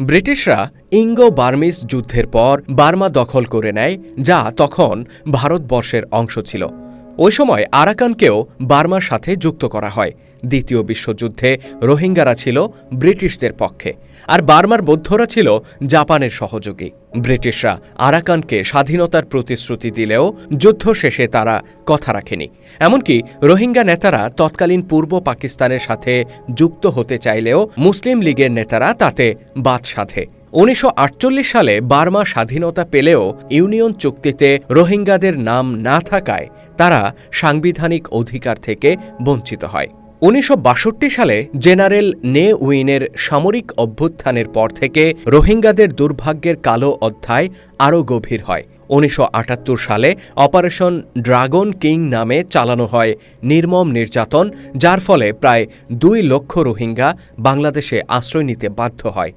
ব্রিটিশরা ইঙ্গো বার্মিস যুদ্ধের পর বার্মা দখল করে নেয় যা তখন ভারতবর্ষের অংশ ছিল। ওই সময় আরাকানকেও বার্মার সাথে যুক্ত করা হয়। দ্বিতীয় বিশ্বযুদ্ধে রোহিঙ্গারা ছিল ব্রিটিশদের পক্ষে, আর বার্মার বৌদ্ধরা ছিল জাপানের সহযোগী। ব্রিটিশরা আরাকানকে স্বাধীনতার প্রতিশ্রুতি দিলেও যুদ্ধ শেষে তারা কথা রাখেনি। এমনকি রোহিঙ্গা নেতারা তৎকালীন পূর্ব পাকিস্তানের সাথে যুক্ত হতে চাইলেও মুসলিম লীগের নেতারা তাতে বাদ সাধে। উনিশশো আটচল্লিশ সালে বার্মা স্বাধীনতা পেলেও ইউনিয়ন চুক্তিতে রোহিঙ্গাদের নাম না থাকায় তারা সাংবিধানিক অধিকার থেকে বঞ্চিত হয়। উনিশশো বাষট্টি সালে জেনারেল নে উইনের সামরিক অভ্যুত্থানের পর থেকে রোহিঙ্গাদের দুর্ভাগ্যের কালো অধ্যায় আরও গভীর হয়। উনিশশো আটাত্তর সালে অপারেশন ড্রাগন কিং নামে চালানো হয় নির্মম নির্যাতন, যার ফলে প্রায় দুই লক্ষ রোহিঙ্গা বাংলাদেশে আশ্রয় নিতে বাধ্য হয়।